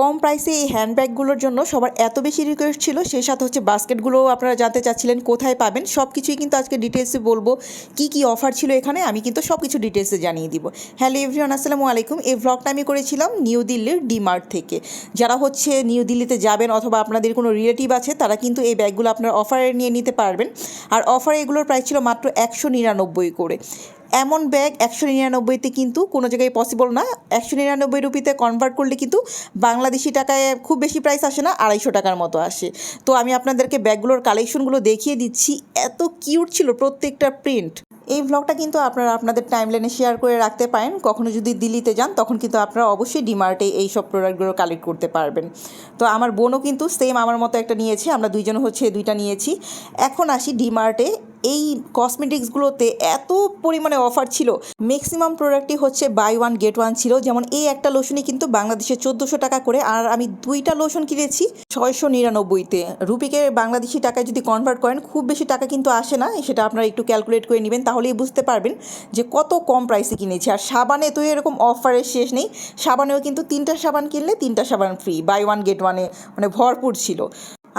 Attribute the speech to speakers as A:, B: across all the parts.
A: কম প্রাইসে এই হ্যান্ডব্যাগগুলোর জন্য সবার এত বেশি রিকোয়েস্ট ছিল, সেই সাথে হচ্ছে বাস্কেটগুলোও আপনারা জানতে চাচ্ছিলেন কোথায় পাবেন। সব কিছুই কিন্তু আজকে ডিটেলসে বলব, কি কি অফার ছিল এখানে, আমি কিন্তু সব কিছু ডিটেলসে জানিয়ে দিব। হ্যালো এভরিওয়ান আসসালামু আলাইকুম। এই ভ্লগটা আমি করেছিলাম নিউ দিল্লির ডিমার্ট থেকে। যারা হচ্ছে নিউ দিল্লিতে যাবেন অথবা আপনাদের কোনো রিলেটিভ আছে, তারা কিন্তু এই ব্যাগগুলো আপনার অফারে নিয়ে নিতে পারবেন। আর অফারে এগুলোর প্রাইস ছিল মাত্র একশো নিরানব্বই করে। এমন ব্যাগ একশো নিরানব্বইতে কিন্তু কোনো জায়গায় পসিবল না। একশো নিরানব্বই রুপিতে কনভার্ট করলে কিন্তু বাংলাদেশি টাকায় খুব বেশি প্রাইস আসে না, আড়াইশো টাকার মতো আসে। তো আমি আপনাদেরকে ব্যাগগুলোর কালেকশনগুলো দেখিয়ে দিচ্ছি। এত কিউট ছিল প্রত্যেকটা প্রিন্ট এই ভ্লগটা কিন্তু আপনারা আপনাদের টাইমলাইনে শেয়ার করে রাখতে পারেন। কখনো যদি দিল্লিতে যান, তখন কিন্তু আপনারা অবশ্যই ডিমার্টে এই সব প্রোডাক্টগুলো কালেক্ট করতে পারবেন। তো আমার বোনও কিন্তু সেম আমার মতো একটা নিয়েছে। আমরা দুইজন হচ্ছে দুইটা নিয়েছি। এখন আসি ডিমার্টে এই কসমেটিক্সগুলোতে এত পরিমাণে অফার ছিল। ম্যাক্সিমাম প্রোডাক্টই হচ্ছে বাই ওয়ান গেট ওয়ান ছিল। যেমন এই একটা লোশনই কিন্তু বাংলাদেশে চোদ্দোশো টাকা করে, আর আমি দুইটা লোশন কিনেছি ছয়শো নিরানব্বইতে। রুপিকে বাংলাদেশি টাকায় যদি কনভার্ট করেন, খুব বেশি টাকা কিন্তু আসে না। সেটা আপনারা একটু ক্যালকুলেট করে নেবেন, তাহলেই বুঝতে পারবেন যে কত কম প্রাইসে কিনেছি। আর সাবানে তো এরকম অফারের শেষ নেই। সাবানেও কিন্তু তিনটা সাবান কিনলে তিনটা সাবান ফ্রি বাই ওয়ান গেট ওয়ানে মানে ভরপুর ছিল।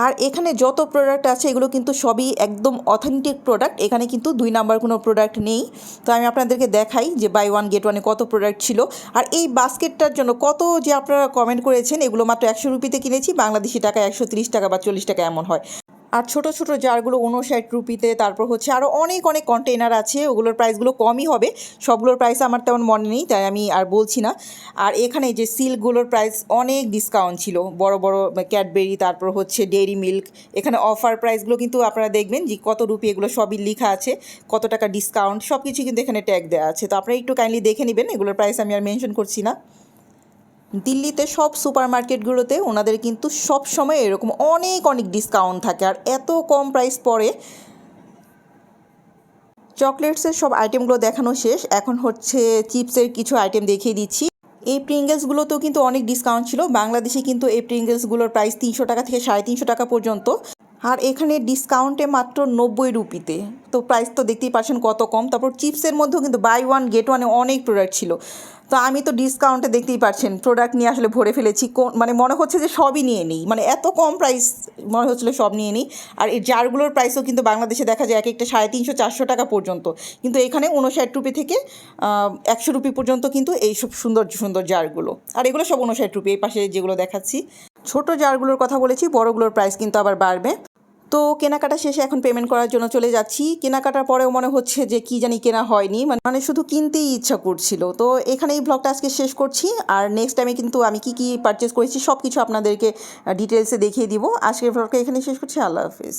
A: আর এখানে যত প্রোডাক্ট আছে, এগুলো কিন্তু সবই একদম অথেন্টিক প্রোডাক্ট এখানে কিন্তু দুই নাম্বার কোনো প্রোডাক্ট নেই। তো আমি আপনাদেরকে দেখাই যে বাই ওয়ান গেট ওয়ানে কত প্রোডাক্ট ছিল। আর এই বাস্কেটটার জন্য কত যে আপনারা কমেন্ট করেছেন, এগুলো মাত্র একশো রুপিতে কিনেছি। বাংলাদেশি টাকা একশো টাকা বা চল্লিশ টাকা এমন হয়। আর ছোট ছোট জারগুলো উনষাট রুপিতে, তারপর হচ্ছে আরও অনেক অনেক কন্টেনার আছে। ওগুলোর প্রাইসগুলো কমই হবে। সবগুলোর প্রাইস আমার তেমন মনে নেই, তাই আমি আর বলছি না। আর এখানে যে সিল্কগুলোর প্রাইস অনেক ডিসকাউন্ট ছিল। বড় বড় ক্যাডবেরি তারপর হচ্ছে ডেইরি মিল্ক এখানে অফার প্রাইসগুলো কিন্তু আপনারা দেখবেন যে কত রুপি এগুলো সবই লেখা আছে। কত টাকা ডিসকাউন্ট সব কিছু কিন্তু এখানে ট্যাগ দেওয়া আছে। তো আপনারা একটু কাইন্ডলি দেখে নেবেন, এগুলোর প্রাইস আমি আর মেনশন করছি না। দিল্লিতে সব সুপার মার্কেটগুলোতে ওনাদের কিন্তু সব সময় এরকম অনেক অনেক ডিসকাউন্ট থাকে। আর এত কম প্রাইস পড়ে। চকলেটসের সব আইটেমগুলো দেখানো শেষ। এখন হচ্ছে চিপসের কিছু আইটেম দেখিয়ে দিচ্ছি। এই প্রিঙ্গেলসগুলোতেও কিন্তু অনেক ডিসকাউন্ট ছিল। বাংলাদেশে কিন্তু এই প্রিঙ্গেলসগুলোর প্রাইস তিনশো টাকা থেকে সাড়ে তিনশো টাকা পর্যন্ত। আর এখানে ডিসকাউন্টে মাত্র নব্বই রুপিতে। তো প্রাইস তো দেখতেই পাচ্ছেন কত কম। তারপর চিপসের মধ্যেও কিন্তু বাই ওয়ান গেট ওয়ানে অনেক প্রোডাক্ট ছিল। তো আমি তো ডিসকাউন্টে দেখতেই পাচ্ছেন প্রোডাক্ট নিয়ে আসলে ভরে ফেলেছি। কোন মানে মনে হচ্ছে যে সবই নিয়ে নিই। মানে এত কম প্রাইস মনে হচ্ছিল সব নিয়ে নিই। আর এই জারগুলোর প্রাইসও কিন্তু বাংলাদেশে দেখা যায় এক একটা সাড়ে তিনশো, চারশো টাকা পর্যন্ত। কিন্তু এখানে উনষাট রুপি থেকে একশো রুপি পর্যন্ত কিন্তু এই সব সুন্দর সুন্দর জারগুলো। আর এগুলো সব উনষাট রুপি। এই পাশে যেগুলো দেখাচ্ছি, ছোট জারগুলোর কথা বলেছি, বড়গুলোর প্রাইস কিন্তু আবার বাড়বে। তো কেনাকাটা শেষে এখন পেমেন্ট করার জন্য চলে যাচ্ছি। কেনাকাটার পরেও মনে হচ্ছে যে কি জানি কেনা হয়নি। মানে মানে শুধু কিনতেই ইচ্ছা করছিল। তো এখানে এই ব্লগটা আজকে শেষ করছি। আর নেক্সট টাইমে কিন্তু আমি কি কি পারচেস করেছি সব কিছু আপনাদেরকে ডিটেলসে দেখিয়ে দিব। আজকের ব্লগটা এখানে শেষ করছি। আল্লাহ হাফিজ।